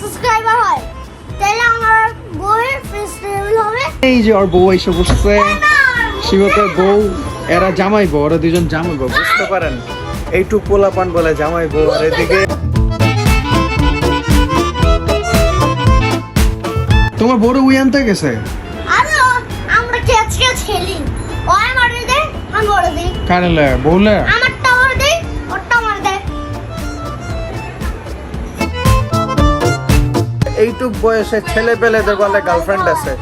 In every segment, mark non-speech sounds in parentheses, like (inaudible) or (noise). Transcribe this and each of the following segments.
Subscriber হয়। তাহলে আমার বউয়ের ফেস হবে। এই যে ওর বউ এসে বসছে। শিবকের বউ এরা জামাই বউ ওরা দুজন জামাই বউ বুঝতে পারেন? এইটুক পোলাপান বলে জামাই বউ আর এদিকে তোমার বড় উই আনতে গেছে? আমরা খেলি ও আমার আমি ওর দিই কারেলে বউলে? এইটুক বয়সে ছেলে পেলেদের বলে গার্লফ্রেন্ড আছে।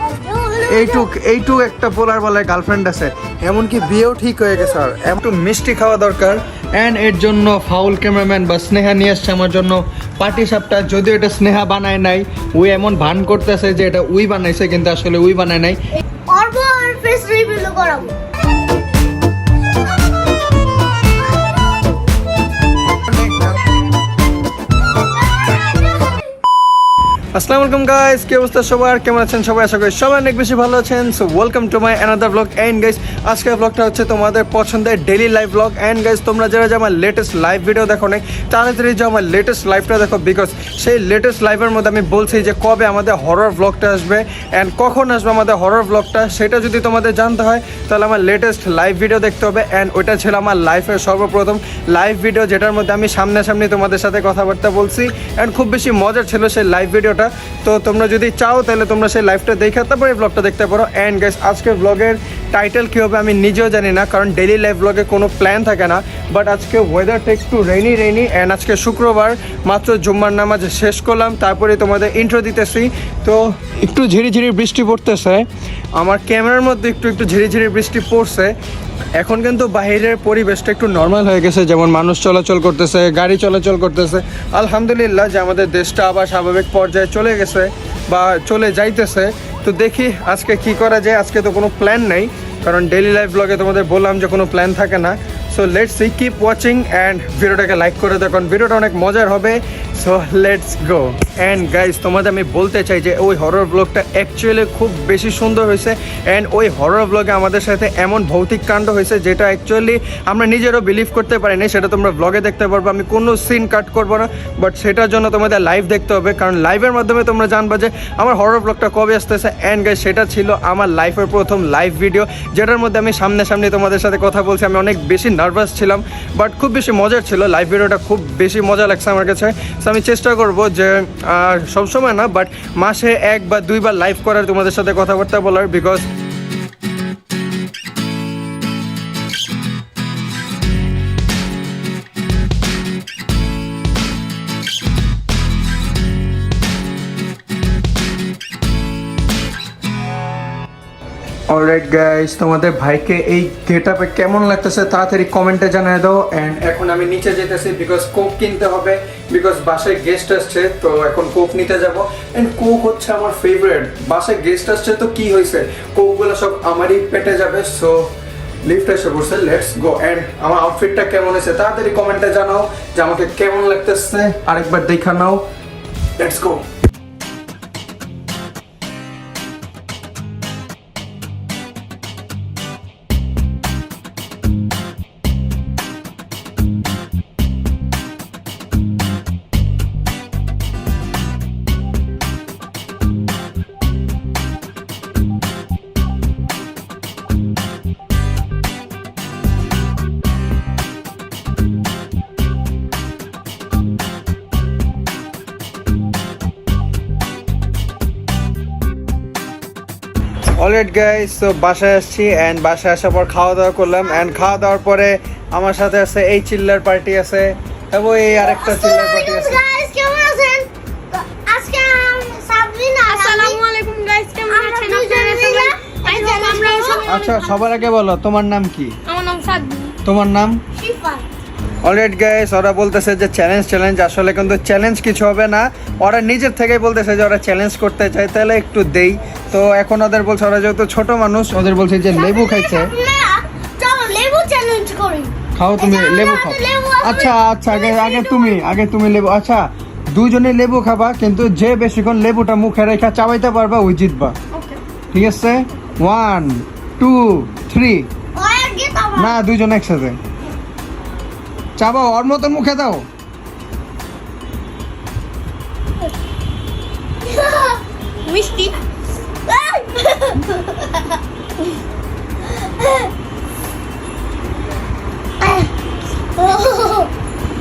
এইটুক এইটুক একটা পোলার বলে গার্লফ্রেন্ড আছে। এমনকি বিয়েও ঠিক হয়ে গেছে আর। একটু মিষ্টি খাওয়া দরকার। অ্যান্ড এর জন্য ফাউল ক্যামেরাম্যান বা স্নেহা নিয়ে আসছে আমার জন্য। পাটি সাপটা যদিও এটা স্নেহা বানায় নাই উই এমন ভান করতেছে যে এটা উই বানাইছে, কিন্তু আসলে উই বানায় নাই। আসসালামু আলাইকুম গাইস কি অবস্থা সবার? কেমন আছেন সবাই? আশা করি সবাই অনেক বেশি ভালো আছেন। So welcome to my another blog and guys আজকের ব্লগটা হচ্ছে তোমাদের পছন্দের daily live blog and guys তোমরা যারা যে আমার লেটেস্ট লাইভ ভিডিও দেখো নাই, তাড়াতাড়ি যে আমার লেটেস্ট লাইভটা দেখো বিকজ সেই লেটেস্ট লাইভের মধ্যে আমি বলছি যে কবে আমাদের হরর ব্লগটা আসবে অ্যান্ড কখন আসবে আমাদের হরর ব্লগটা সেটা যদি তোমাদের জানতে হয়, তাহলে আমার লেটেস্ট লাইভ ভিডিও দেখতে হবে। অ্যান্ড ওইটা ছিল আমার লাইফের সর্বপ্রথম লাইভ ভিডিও যেটার মধ্যে আমি সামনাসামনি তোমাদের সাথে কথাবার্তা বলছি। অ্যান্ড খুব বেশি মজার ছিল সেই লাইভ ভিডিওটা তো তোমরা যদি চাও, তাহলে তোমরা সেই লাইভটা দেখে তারপরে ব্লগটা দেখতে পারো। অ্যান্ড গাইস আজকের ব্লগের টাইটেল কী হবে আমি নিজেও জানি না, কারণ ডেলি লাইফ ব্লগে কোনো প্ল্যান থাকে না। বাট আজকে ওয়েদারটা একটু রেনি রেনি অ্যান্ড আজকে শুক্রবার। মাত্র জুম্মার নামাজ শেষ করলাম, তারপরে তোমাদের ইন্ট্রো দিতেছি। তো একটু ঝিরিঝিরি বৃষ্টি পড়তেছে। আমার ক্যামেরার মধ্যে একটু একটু ঝিরিঝিরি বৃষ্টি পড়ছে। এখন কিন্তু বাইরের পরিবেশটা একটু নর্মাল হয়ে গেছে, যেমন মানুষ চলাচল করতেছে, গাড়ি চলাচল করতেছে। আলহামদুলিল্লাহ যে আমাদের দেশটা আবার স্বাভাবিক পর্যায়ে চলে গেছে। বা চলে যাইতেছে, তো দেখি আজকে কি করা যায়। আজকে তো কোনো প্ল্যান নেই, কারণ ডেলি লাইফ ব্লগে তোমাদের বললাম যে কোনো প্ল্যান থাকে না। So let's see keep watching and ভিডিওটাকে লাইক করে দেখুন ভিডিওটা অনেক মজার হবে। So let's go and guys তোমাদের আমি বলতে চাই যে ওই হরর ব্লগটা অ্যাকচুয়ালি খুব বেশি সুন্দর হয়েছে অ্যান্ড ওই হরর ব্লগে আমাদের সাথে এমন ভৌতিক কাণ্ড হয়েছে যেটা অ্যাকচুয়ালি আমরা নিজেরও বিলিভ করতে পারিনি, সেটা তোমরা ব্লগে দেখতে পারব। আমি কোনো সিন কাট করব না বাট সেটার জন্য তোমাদের লাইভ দেখতে হবে, কারণ লাইভের মাধ্যমে তোমরা জানবা যে আমার হরর ব্লগটা কবে আসতেছে। অ্যান্ড গাইজ সেটা ছিল আমার লাইফের প্রথম লাইভ ভিডিও যেটার মধ্যে আমি সামনাসামনি তোমাদের সাথে কথা বলছি। আমি অনেক বেশি নার্ভাস ছিলাম বাট খুব বেশি মজার ছিল। লাইভ ভিডিওটা খুব বেশি মজা লাগছে আমার কাছে। আমি চেষ্টা করব যে সবসময় না বাট মাসে এক বা দুইবার লাইভ করার তোমাদের সাথে কথাবার্তা বলার বিকজ অলরাইট গাইস তোমাদের ভাইকে এই গেট আপে কেমন লাগতেছে তাড়াতাড়ি কমেন্টে জানিয়ে দাও। অ্যান্ড এখন আমি নিচে যেতেছি বিকজ কোক কিনতে হবে বিকজ বাসায় গেস্ট আসছে, তো এখন কোক নিতে যাব। অ্যান্ড কোক হচ্ছে আমার ফেভারিট বাসায় গেস্ট আসছে তো কি হয়েছে? কোকগুলো সব আমারই পেটে যাবে সো লিফট এসে পড়ছে লেটস গো অ্যান্ড আমার আউটফিটটা কেমন হয়েছে তাড়াতাড়ি কমেন্টে জানাও যে আমাকে কেমন লাগতেছে। আরেকবার দেখা নাও। লেটস গো অলরেড গাইস তো বাসায় আসছি অ্যান্ড বাসায় আসার পর খাওয়া দাওয়া করলাম অ্যান্ড খাওয়া দাওয়ার পরে আমার সাথে আছে এই চিল্লার পার্টি আছে এবং এই আরেকটা চিল্লার পার্টি আছে। সবাই? আচ্ছা সবার আগে বলো তোমার নাম কি? আমার নাম তোমার নাম? শিফা। অলরেড গাইস ওরা বলতেছে যে চ্যালেঞ্জ চ্যালেঞ্জ আসলে কিন্তু চ্যালেঞ্জ কিছু হবে না। ওরা নিজের থেকেই বলতেছে যে ওরা চ্যালেঞ্জ করতে চায় তাহলে একটু দেই। তো এখন ওদের বলছে ওরা যেহেতু ছোট মানুষ ওদের বলছে যে লেবু খাইছে। খাও তুমি লেবু খাও। আচ্ছা আচ্ছা আগে আগে তুমি আগে তুমি লেবু আচ্ছা দুজনে লেবু খাবা কিন্তু যে বেশিক্ষণ লেবুটা মুখে রেখা চাবাইতে পারবা ওই জিতবা। ঠিক আছে? ওয়ান টু থ্রি না দুজন একসাথে। চাবাও ওর মতন মুখে দাও। মিষ্টি।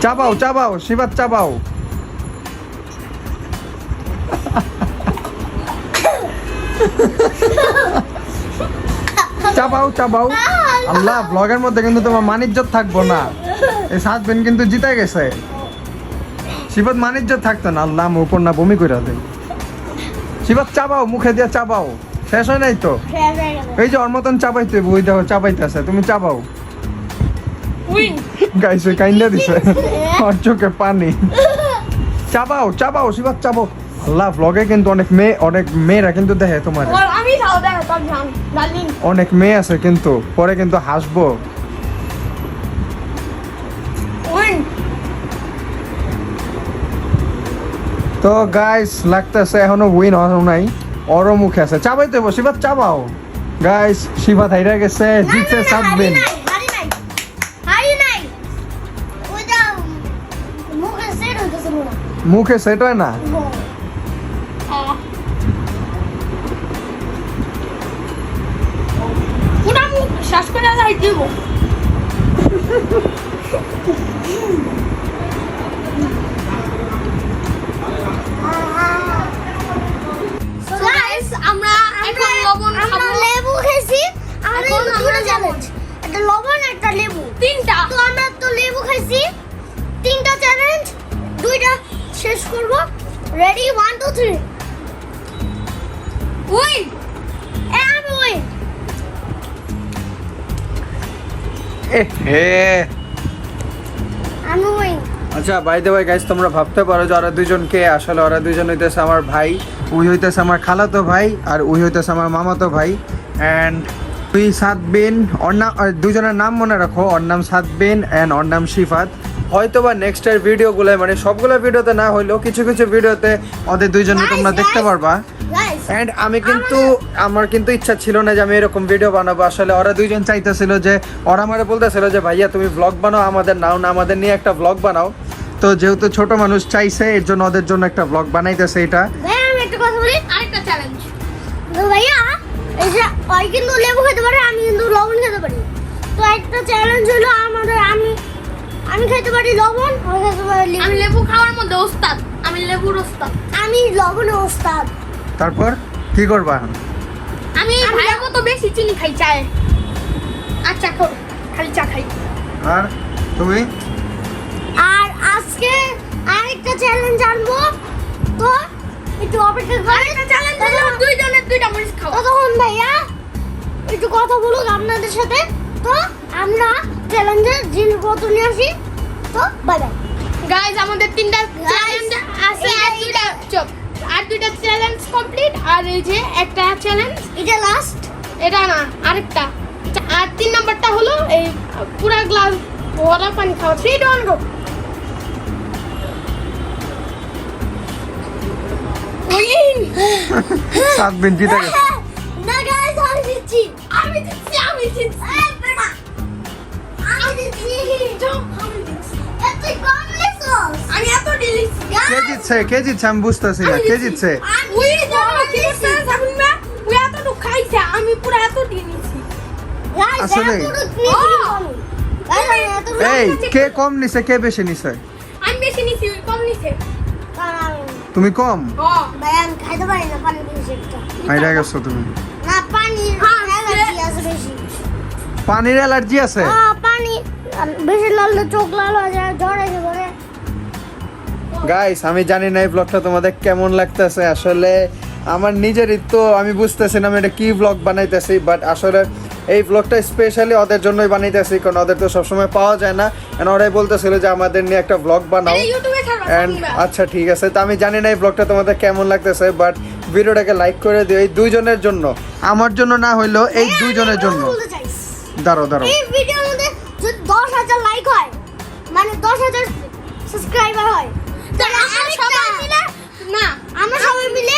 চাবাও চাবাও শিবাত চাবাও। চাবাও চাবাও। আল্লাহ ব্লগের মধ্যে কিন্তু তোমার মানিজ্জত থাকব না। এই সাত দিন কিন্তু জিতে গেছে। শিবাত মানিজ্জত থাকতো না। আল্লাহ মুখ না বমি করে দেয় শিবাত চাবাও মুখে দিয়ে চাবাও। শেষ হয় নাই তো? এই যে ওর মতন চাবাইতে বই দেখো চাবাইতেছে। তুমি চাবাও। উইন গাইছে কাইন্ডা দিছে। ওর চোখে পানি। চাবাও চাবাও শিবাত চাবাও আল্লাহ ব্লগে কিন্তু অনেক মেয়ে অনেক মেয়েরা কিন্তু দেখে তোমার। অনেক মেয়ে আছে কিন্তু পরে কিন্তু হাসবো। তো গাইস লাগতেছে এখনও উইন হওয়া নাই। ওরও মুখে আছে। চাবাই তো শিবাত চাবাও। গাইস শিবাত হাইরা গেছে জিতছে সাত মুখে সেট হয় না? শ্বাস করে যাই দিব আমরা এখন লবণ আমরা খাব। লেবু খেয়েছি। আর এখন আমরা চ্যালেঞ্জ একটা লবণ একটা লেবু। তিনটা। তো আমরা তো লেবু আমি। হে আমি। আচ্ছা বাই দ্য ওয়ে গাইস তোমরা ভাবতে পারো যে ওরা দুজন কে আসলে ওরা দুজন হইতেছে আমার ভাই উই হইতেছে আমার খালাতো ভাই আর উই হইতেছে আমার মামাতো ভাই অ্যান্ড তুই সাতবিন ওর নাম দুজনের নাম মনে রাখো ওর নাম সাতবিন অ্যান্ড ওর নাম শিফাত হয়তো বা নেক্সট এর ভিডিওগুলো মানে সবগুলো ভিডিওতে না হইলেও কিছু কিছু ভিডিওতে ওদের দুইজনকে তোমরা দেখতে পারবা। অ্যান্ড আমি কিন্তু আমার কিন্তু ইচ্ছা ছিল না যে আমি এরকম ভিডিও বানাবো। আসলে ওরা দুইজন চাইতেছিল যে ওরা আমারে বলতেছিল যে ভাইয়া তুমি ব্লগ বানাও আমাদের নাও না আমাদের নিয়ে একটা ব্লগ বানাও। তো যেহেতু ছোট মানুষ চাইছে এর জন্য ওদের জন্য একটা ব্লগ বানাইতেছে এটা। ভাই আমি একটা কথা বলি আরেকটা চ্যালেঞ্জ ভাইয়া এই যে ওই কিন্তু লেবু খেতে পারে আমি কিন্তু লবণ খেতে পারি। তো একটা চ্যালেঞ্জ হলো আমাদের আমি আমি খেতে পারি লবণ ও খেতে পারে লেবু। আমি লেবু খাওয়ার মধ্যে ওস্তাদ আমি লেবুর ওস্তাদ। আমি লবণে ওস্তাদ। তারপর কি করবা এখন? আমি ভাইয়ের মতো বেশি চিনি খাই চায় আর চা খাও। খালি চা খাই। আর তুমি? আর আজকে আরেকটা চ্যালেঞ্জ আনব। তো একটু অপেক্ষা করে। চ্যালেঞ্জ হলো দুইজনের দুইটা মরিচ খাওয়া ততক্ষণ ভাইয়া একটু কথা বলুক আপনাদের সাথে। তো আমরা চ্যালেঞ্জের জিনিসপত্র নিয়ে আসি। তো বাই বাই গাইজ আমাদের তিনটা চ্যালেঞ্জ আছে আর দুইটা চুপ। আর দুইটা চ্যালেঞ্জ কমপ্লিট আর এই যে একটা চ্যালেঞ্জ এটা লাস্ট এটা না আরেকটা। আর তিন নাম্বারটা হলো এই পুরা গ্লাস ভরা পানি খাওয়া। Three two one go win সাতবিন জিতে গেছে। (laughs) না গাইস আমি দিচ্ছি আমি জিতছি আমি জিতছি। আমি জিতছি কে জিতছে কে জিতছে আমি বুঝতেছি না কে জিতছে আমি পুরো এত আসলে? এই কে কম নিছে কে বেশি নিছে? আমি বেশি নিছি কম নিছে। তুমি কম? ভাই আমি খাইতে পারি না পানি বেশি একটা। হাইরা গেছো তুমি না পানি হ্যাঁ, অ্যালার্জি আছে বেশি। পানির অ্যালার্জি আছে? হ্যাঁ পানি বেশি লাল চোখ লাল হয়ে যায় জ্বর এসে পড়ে। গাইস আমি জানি না এই ব্লগটা তোমাদের কেমন লাগতেছে। আসলে আমার নিজেরই তো আমি বুঝতেছি না আমি এটা কি ব্লগ বানাইতেছি বাট আসলে এই ব্লগটা স্পেশালি ওদের জন্যই বানাইতেছি কারণ ওদের তো সবসময় পাওয়া যায় না। And ওরাই বলতেছিল যে আমাদের নিয়ে একটা ব্লগ বানাও। অ্যান্ড আচ্ছা ঠিক আছে। তো আমি জানি না এই ব্লগটা তোমাদের কেমন লাগতেছে বাট ভিডিওটাকে লাইক করে দিও এই দুইজনের জন্য। আমার জন্য না হইলেও এই দুইজনের জন্য। দাঁড়ো দাঁড়ো দশ হাজার লাইক হয়। মানে দশ হাজার সাবস্ক্রাইবার হয়। তাহলে আমরা সবাই মিলে না আমরা সবাই মিলে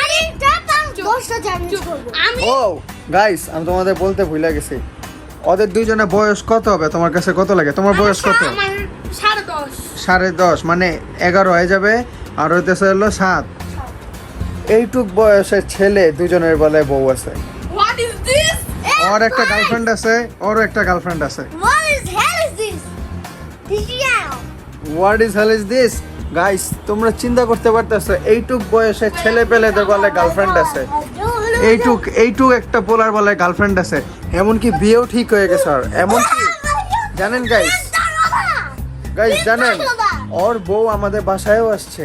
আরেকটা তার দশটা চ্যালেঞ্জ চুপ। করব। আমি ও গাইস আমি তোমাদের বলতে ভুলে গেছি। ওদের দুইজনের বয়স কত হবে? তোমার কাছে কত লাগে? তোমার বয়স কত? সাড়ে দশ। মানে এগারো হয়ে যাবে আর হইতেছে হলো সাত। এইটুক বয়সের ছেলে দুজনের বলে বউ আছে। হোয়াট ইজ দিস ওর একটা গার্লফ্রেন্ড আছে ওরও একটা গার্লফ্রেন্ড আছে। What is hell is this guys তোমরা চিন্তা করতে পারতেছো এইটুক বয়সে ছেলে পেলেদের বলে গার্লফ্রেন্ড আছে। এইটুক এইটুক একটা পোলার বলে গার্লফ্রেন্ড আছে। এমনকি বিয়েও ঠিক হয়ে গেছে আর। এমনকি জানেন গাইস গাইস জানেন? ওর বউ আমাদের বাসায়ও আসছে।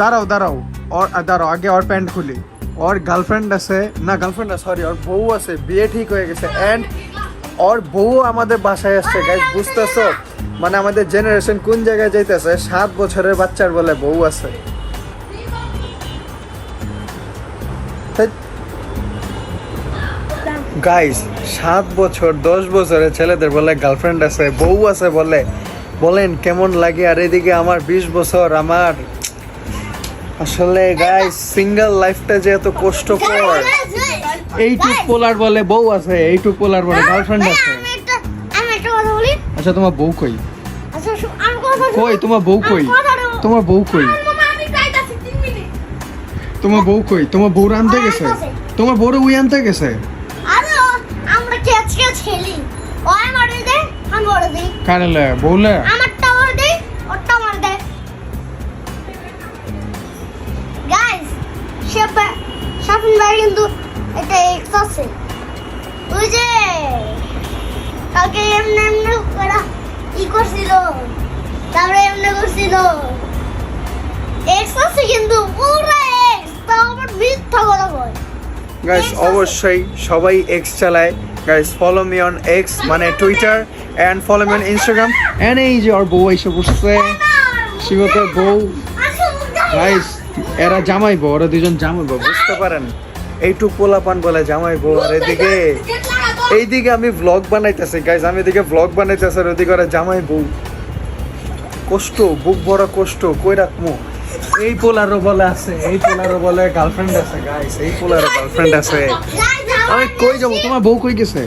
দাঁড়াও দাঁড়াও। দাঁড়াও আগে ওর প্যান্ট খুলি। ওর গার্লফ্রেন্ড আছে, না গার্লফ্রেন্ড না সরি ওর বউ আছে, বিয়ে ঠিক হয়ে গেছে অ্যান্ড ওর বউ আমাদের বাসায় আসছে গাইজ বুঝতেছো? মানে আমাদের জেনারেশন কোন জায়গায় যাইতেছে? সাত বছরের বাচ্চার বলে বউ আছে। গাইস সাত বছর, দশ বছরের ছেলেদের বলে গার্লফ্রেন্ড আছে, বউ আছে বলে, বলেন কেমন লাগে? আর এদিকে আমার বিশ বছর, আমার আসলে গাইস সিঙ্গেল লাইফটা যে এত কষ্টকর। এইটুক পোলার বলে বউ আছে এইটুক পোলার বলে গার্লফ্রেন্ড আছে। আচ্ছা তোমার বউ কই? আচ্ছা কই তোমার বউ কই? তোমার বউ কই? আমি যাইতাছি 3 মিনিট। তোমার বউ কই? তোমার বউর আনতে গেছে? তোমার বউরে উই আনতে গেছে? আমরা খেলি ও আমার দে আমি ওর দিই কারেলে বউলে? করছিল। তারপরে এমনি করছিল। এক্স আছে কিন্তু পুরো এক্স তাও আবার মিথ্যা কথা কয়। গাইস অবশ্যই সবাই এক্স চালায়। Guys follow me on X মানে Twitter and follow me on Instagram and এই যে ওর বউ এসে বসছে। শিবতের বউ। গাইস এরা জামাই বউ ওরা দুজন জামাই বউ বুঝতে পারেন? এইটুক পোলাপান বলে জামাই বউ আর এদিকে এইদিকে আমি ভ্লগ বানাইতেছি গাইজ আমি এদিকে ব্লগ বানাইতেছি আর ওদিকে ওরা জামাই বউ। কষ্ট, বুক ভরা কষ্ট, কই রাখমু? এই পোলারও বলে আছে, এই পোলারও বলে গার্লফ্রেন্ড আছে গাইস এই পোলারও গার্লফ্রেন্ড আছে। আমি কই যাব? তোমার বউ কই গেছে?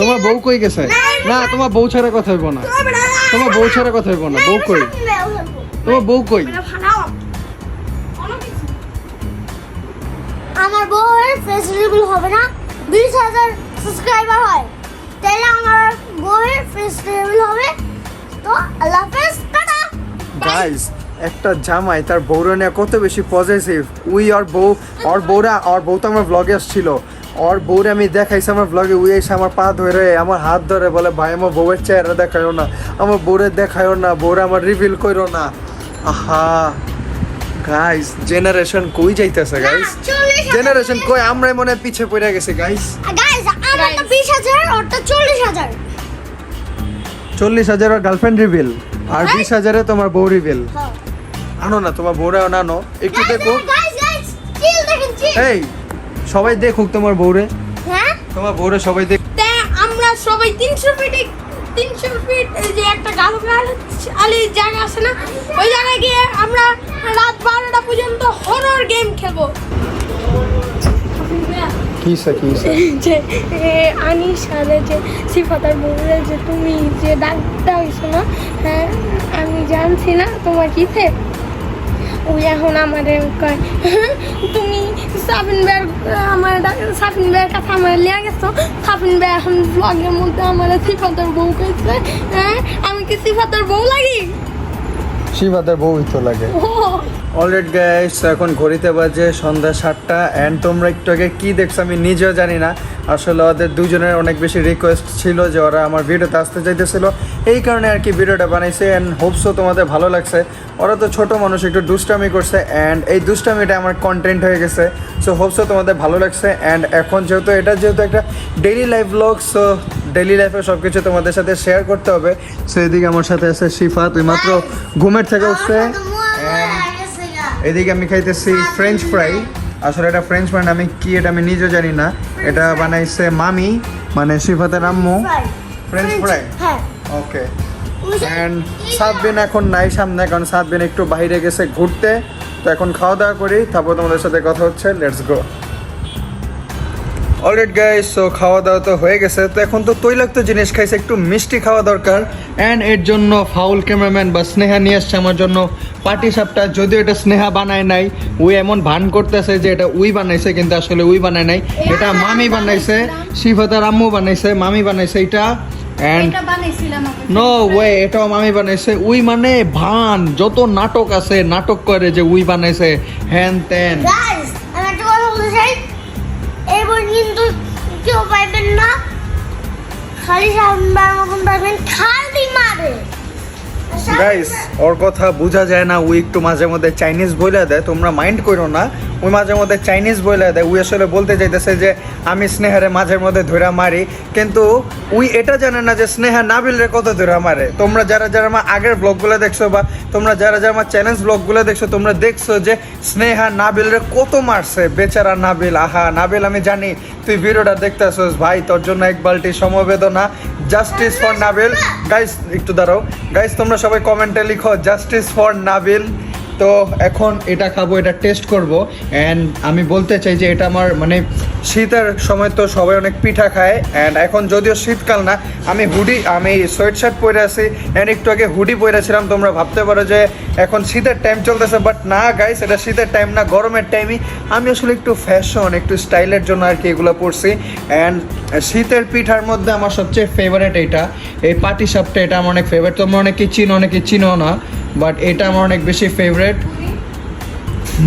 তোমার বউ কই গেছে? না, তোমার বউ ছাড়া কথা হইব না। তোমার বউ ছাড়া কথা হইব না। বউ কই? তোমার বউ কই? আমার বউয়ের ফেস রিভিল হবে না। বিশ হাজার সাবস্ক্রাইবার হয়। তাহলে আমার বউয়ের ফেস রিভিল হবে। তো আল্লাহ হাফেজ, টাটা! গাইস একটা জামাই তার বউরা নিয়ে কত বেশি পজিটিভ উই আর বউ, ওর বউরা, ওর বউ তো আমার ব্লগে আসছিল। ওর বউরে আমি দেখাইছি আমার ব্লগে উই এসে আমার পা ধরে, আমার হাত ধরে বলে, ভাই, আমার বউয়ের চেহারা দেখায়ও না, আমার বউরে দেখায়ও না, বউরে আমার রিভিল করো না। আহা! গাইস জেনারেশন কই যাইতেছে গাইস জেনারেশন কই আমরাই মনে হয় পিছে পড়ে গেছে গাইস গাইস আমারটা বিশ হাজার ওরটা চল্লিশ হাজার। চল্লিশ হাজার গার্লফ্রেন্ড রিভিল আর বিশ হাজারে তোমার বউ রিভিল আনো না তোমার বউরাও না আনো একটু দেখো। এই সবাই দেখুক তোমার বউরে। হ্যাঁ? তোমার বউরে সবাই দেখ আমরা সবাই 300 ফিট 300 ফিট এই যে একটা গালগাল আলি জায়গা আছে না? ওই জায়গায় গিয়ে আমরা রাত 12টা পর্যন্ত হরর গেম খেলব। কি সে যে আনিস আর যে সিফাতার বউরে যে তুমি যে ডাক্তার হইছো না হ্যাঁ আমি জানছি না তোমার কিসে ওই এখন আমারে কয় "হ্যাঁ, তুমি সাবিন বের আমার সাবিন বের কাছে আমার লিয়া গেছো সাবিন বে এখন ব্লগের মধ্যে আমার সিফাতার বউ কইছে হ্যাঁ আমি কি সিফাতার বউ লাগি? শিবাদের বউই তো লাগে। অলরেড গাইস এখন ঘড়িতে বাজে সন্ধ্যা সাতটা অ্যান্ড তোমরা একটু আগে কী দেখছ আমি নিজেও জানি না। আসলে ওদের দুজনের অনেক বেশি রিকোয়েস্ট ছিল যে ওরা আমার ভিডিওতে আসতে চাইতেছিল। এই কারণে আর কি ভিডিওটা বানাইছে অ্যান্ড হোপসও তোমাদের ভালো লাগছে। ওরা তো ছোট মানুষ, একটু দুষ্টামি করছে অ্যান্ড এই দুষ্টামিটা আমার কন্টেন্ট হয়ে গেছে। সো হোপসও তোমাদের ভালো লাগছে অ্যান্ড এখন যেহেতু এটা যেহেতু একটা daily life blog so daily লাইফে সব কিছু তোমাদের সাথে শেয়ার করতে হবে। সো এদিকে আমার সাথে আছে শিফা তুই মাত্র ঘুমের থেকে উঠছে। and এদিকে আমি খাইতেছি ফ্রেঞ্চ ফ্রাই আসলে এটা ফ্রেঞ্চ ফ্রাই আমি কি এটা আমি নিজেও জানি না। এটা বানাইছে মামি মানে শিফাতের আম্মু ফ্রেঞ্চ ফ্রাই হ্যাঁ। ওকে অ্যান্ড সাতবিন এখন নাই সামনে কারণ সাতবিন একটু বাইরে গেছে ঘুরতে। তো এখন খাওয়া দাওয়া করি তারপর তোমাদের সাথে কথা হচ্ছে let's go already guys so খাওয়া দাওয়া তো হয়ে গেছে। তো এখন তো তৈলাক্ত জিনিস খাইছে একটু মিষ্টি খাওয়া দরকার। অ্যান্ড এর জন্য ফাউল ক্যামেরাম্যান বা স্নেহা নিয়ে আসছে আমার জন্য। পাটি সাপটা যদিও এটা স্নেহা বানায় নাই উই এমন ভান করতেছে যে এটা উই বানাইছে কিন্তু আসলে উই বানায় নাই। এটা মামি বানাইছে শিফাতার আম্মু বানাইছে মামি বানাইছে এটা। অ্যান্ড আমি। নো ওয়ে এটাও মামি বানাইছে। উই মানে ভান যত নাটক আছে নাটক করে যে উই বানাইছে। হ্যান ত্যান। গাইস আমি একটা কথা বলতে চাই এবার কিন্তু কেউ পাইবেন না খালি সামবার মতন পাইবেন খালি মারে গাইস ওর কথা বোঝা যায় না উই একটু মাঝে মধ্যে চাইনিজ বইলা দেয়, তোমরা মাইন্ড করো না। ওই মাঝে মধ্যে চাইনিজ বইলা দেয় উই আসলে বলতে চাইতেছে যে, আমি স্নেহারে মাঝের মধ্যে ধরা মারি। কিন্তু উই এটা জানে না যে, স্নেহা নাবিল রে কত ধরা মারে? তোমরা যারা যারা আমার আগের ব্লগগুলো দেখছ বা তোমরা যারা যারা আমার চ্যালেঞ্জ ব্লগগুলো দেখছ, তোমরা দেখছ যে, স্নেহা নাবিল রে কত মারছে? বেচারা নাবিল, আহা, নাবিল, আমি জানি, তুই ভিডিওটা দেখতে আসোস ভাই, তোর জন্য এক বালতি সমবেদনা জাস্টিস ফর নাবিল। গাইস একটু দাঁড়াও। গাইস তোমরা সবাই কমেন্টে লিখো জাস্টিস ফর নাবিল তো এখন এটা খাব, এটা টেস্ট করব। অ্যান্ড আমি বলতে চাই যে এটা আমার মানে শীতের সময় তো সবাই অনেক পিঠা খায়। অ্যান্ড এখন যদিও শীতকাল না, আমি হুডি, আমি সোয়েট শার্ট পরে আছি। অ্যান্ড একটু আগে হুডি পরেছিলাম তোমরা ভাবতে পারো যে এখন শীতের টাইম চলতেছে। বাট না গাইস এটা শীতের টাইম না, গরমের টাইমই আমি আসলে একটু ফ্যাশন একটু স্টাইলের জন্য আর কি এগুলো পরছি। অ্যান্ড শীতের পিঠার মধ্যে আমার সবচেয়ে ফেভারেট এটা। এই পাটি সাপটা এটা আমার অনেক ফেভারিট তোমরা অনেকে চিনো অনেকে চিনো না। বাট এটা আমার অনেক বেশি ফেভারেট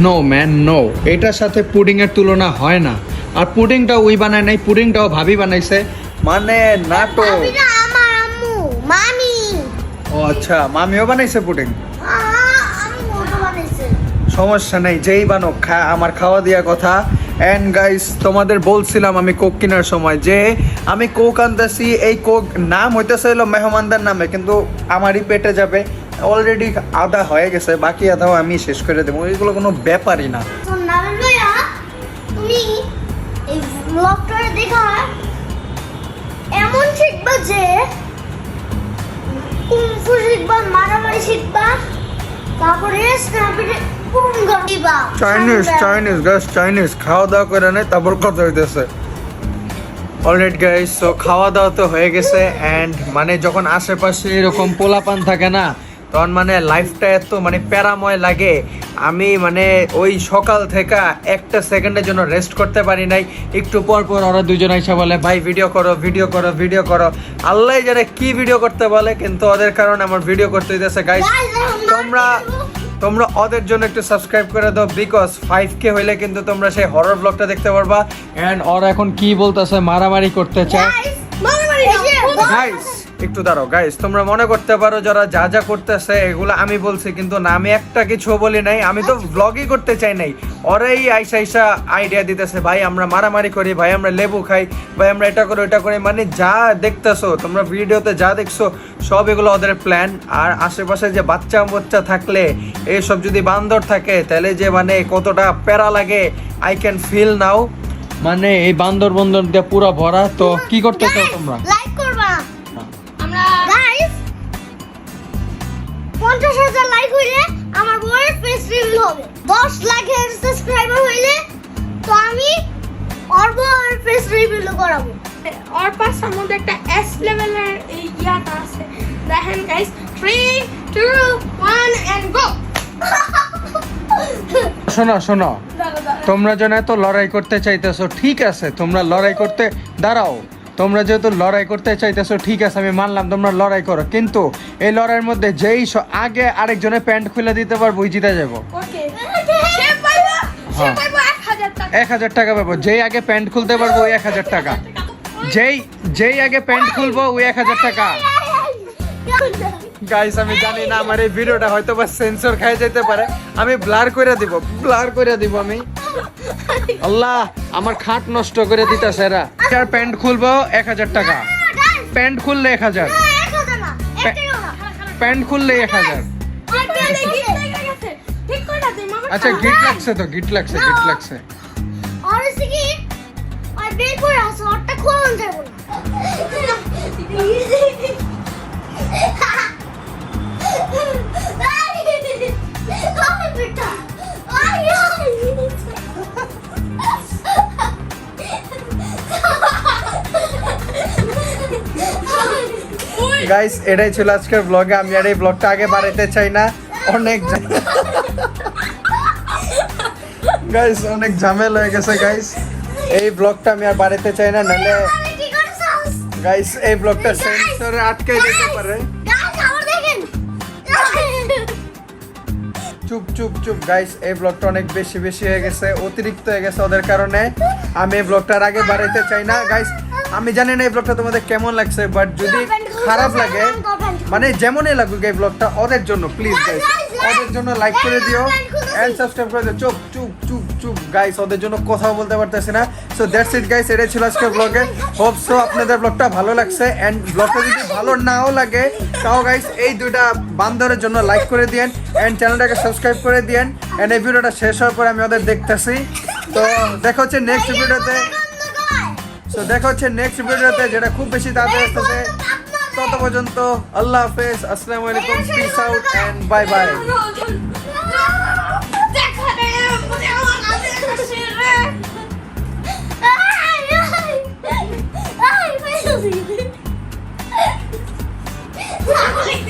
নো ম্যান নো এটার সাথে পুডিংয়ের তুলনা হয় না। আর পুডিংটাও ওই বানায় নাই পুডিংটাও ভাবি বানাইছে। মানে মামি। ও আচ্ছা মামিও বানাইছে পুডিং? সমস্যা নেই যেই বানুক খা আমার খাওয়া দেওয়ার কথা। অ্যান্ড গাইস তোমাদের বলছিলাম আমি কোক কেনার সময় যে আমি কোক আনতেছি, এই কোক নাম হইতেছে হলো মেহমানদের নামে, কিন্তু আমারই পেটে যাবে। অলরেডি আধা হয়ে গেছে, বাকি আধাও আমি শেষ করে দেবো। এগুলো কোনো ব্যাপারই না। এমন শিখবা যে শিখবা, মারামারি শিখবা, তারপরে চাইনিজ চাইনিজ গাইস চাইনিজ খাওয়া দাওয়া করে নেই তারপর কথা হইতেছে। অলরেড গাইস তো খাওয়া দাওয়া তো হয়ে গেছে অ্যান্ড মানে যখন আশেপাশে এরকম পোলাপান থাকে না তখন মানে লাইফটা এত মানে প্যারাময় লাগে। আমি মানে ওই সকাল থেকে একটা সেকেন্ডের জন্য রেস্ট করতে পারি নাই। একটু পর পর ওরা দুজন এসে বলে ভাই ভিডিও করো ভিডিও করো ভিডিও করো। আল্লাহ জানে কি ভিডিও করতে বলে কিন্তু ওদের কারণে আমার ভিডিও করতে দিতেছে গাইস তোমরা তোমরা ওদের জন্য একটু সাবস্ক্রাইব করে দাও বিকজ ফাইভ কে হইলে কিন্তু তোমরা সেই হরর ব্লগটা দেখতে পারবা। অ্যান্ড ওরা এখন কি বলতেছে মারামারি করতে চায় মারামারি গাইস একটু দাঁড়াও গাইস তোমরা মনে করতে পারো যারা যা যা করতেছে এগুলো আমি বলছি কিন্তু না আমি একটা কিছু বলি নাই আমি তো ব্লগই করতে চাই নাই। ওরাই আইসা আইসা আইডিয়া দিতেছে ভাই আমরা মারামারি করি ভাই আমরা লেবু খাই ভাই আমরা এটা করি ওটা করি। মানে যা দেখতেছো তোমরা ভিডিওতে যা দেখছ সব এগুলো ওদের প্ল্যান আর আশেপাশে যে বাচ্চা বাচ্চা থাকলে এইসব যদি বান্দর থাকে তাহলে যে মানে কতটা প্যারা লাগে আই ক্যান ফিল নাও মানে এই বান্দর বন্দর দিয়ে পুরো ভরা তো কি করতে চাও তোমরা? লাইক পঞ্চাশ হাজার লাইক হইলে আমার বউয়ের ফেস রিভিল হবে। দশ লাখের সাবস্ক্রাইবার হইলে তো আমি ওর বউয়ের ফেস রিভিল করাবো। পাশার মধ্যে একটা এস লেভেলের এই ইয়াটা আছে। দেখেন guys three two one and go শোনো শোনো। তোমরা যেন এত লড়াই করতে চাইতেছো ঠিক আছে তোমরা লড়াই করতে দাঁড়াও। তোমরা যেহেতু লড়াই করতে চাইতেছো ঠিক আছে আমি মানলাম তোমরা লড়াই করো। কিন্তু এই লড়াইয়ের মধ্যে যেই আগে আরেকজনের প্যান্ট খুলে দিতে পারব ওই জিতে যাব। হ্যাঁ। এক হাজার টাকা। এক হাজার টাকা পাবো। যেই আগে প্যান্ট খুলতে পারব ওই এক হাজার টাকা। যেই যেই আগে প্যান্ট খুলবো ওই এক হাজার টাকা। গাইস আমি জানি না আমার এই ভিডিওটা হয়তো বা সেন্সর খাই যেতে পারে। আমি ব্লার করে দিব ব্লার করে দিব আমি। আল্লাহ আমার খাট নষ্ট করে দিতেছে এরা আর প্যান্ট খুলবো এক হাজার টাকা প্যান্ট খুললে এক হাজার প্যান্ট খুললে এক হাজার আচ্ছা গিট লাগছে তো গিট লাগছে গিট লাগছে আর গাইস এটাই ছিল আজকের ব্লগে আমি আর এই ব্লগটা আগে বাড়াইতে চাই না। অনেক গাইস অনেক ঝামেলা হয়ে গেছে গাইস এই ব্লগটা আমি আর বাড়াইতে চাই না নাহলে গাইস এই ব্লগটা সেন্সরে আটকে যেতে পারে। গাইস আবার দেখেন। চুপ চুপ চুপ গাইস এই ব্লগটা অনেক বেশি বেশি হয়ে গেছে অতিরিক্ত হয়ে গেছে ওদের কারণে। আমি এই ব্লগটার আগে বাড়াইতে চাই না গাইস আমি জানি না এই ব্লগটা তোমাদের কেমন লাগছে বাট যদি খারাপ লাগে। মানে যেমনই লাগুক এই ব্লগটা ওদের জন্য প্লিজ গাইস ওদের জন্য লাইক করে দিও এন্ড সাবস্ক্রাইব করে দিও। চুপ চুপ চুপ চুপ গাইস ওদের জন্য কথাও বলতে পারতেছি না। সো দ্যাটস ইট গাইস এটাই ছিল আজকের ব্লগে হোপ সো আপনাদের ব্লগটা ভালো লাগছে এন্ড ব্লগটা যদি ভালো নাও লাগে তাও গাইস এই দুইটা বান্দরের জন্য লাইক করে দিয়েন এন্ড চ্যানেলটাকে সাবস্ক্রাইব করে দিয়েন। এন্ড এই ভিডিওটা শেষ হওয়ার পরে আমি ওদের দেখতেছি। তো দেখা হচ্ছে নেক্সট ভিডিওতে সো দেখা হচ্ছে নেক্সট ভিডিওতে যেটা খুব বেশি তাড়াতাড়ি আসতেছে। তত পর্যন্ত আল্লাহ হাফেজ আসসালামু আলাইকুম peace out and bye bye দেখা